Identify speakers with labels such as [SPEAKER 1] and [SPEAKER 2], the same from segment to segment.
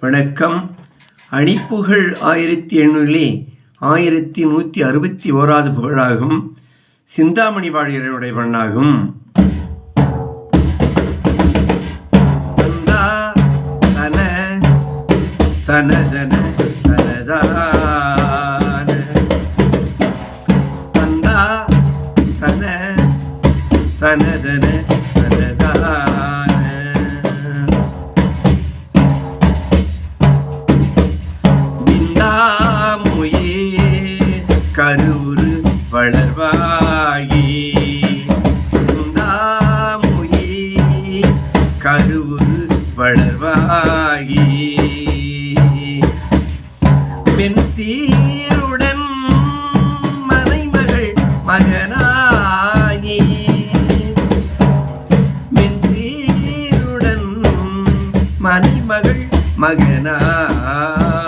[SPEAKER 1] வணக்கம். அணிப்புகழ் ஆயிரத்தி எண்ணூறிலே ஆயிரத்தி நூற்றி அறுபத்தி ஓராது புகழாகும். சிந்தாமணி வாழியருடைய பண்ணாகும் தந்தா தன தனதன தன தன தன. வளர்வாயே விந்தாமுயே கருவுரு பெண் சீருடன் மனைமகள் மகனாகி. மென்சீருடன் மணிமகள் மகனாகி.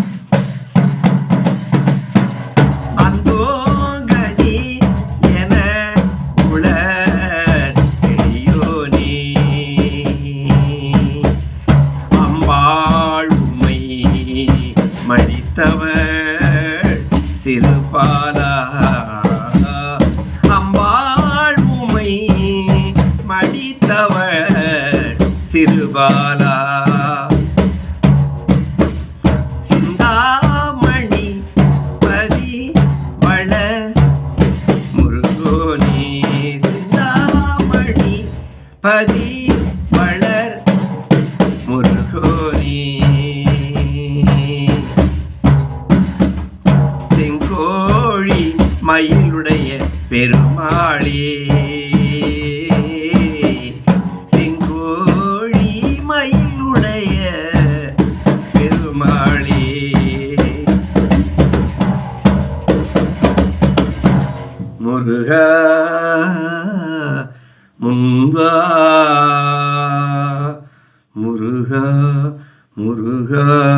[SPEAKER 1] மடித்தவர் சிறுபாலா அம்பாள் உம்மை மடித்தவர் சிறுபாலா. சிந்தாமணி பதி வள முருகோனே சிந்தாமணி பதி மயிலுடைய பெருமாளே. செங்கோழி மயிலுடைய பெருமாளே. முருகா முன்பா முருகா முருகா.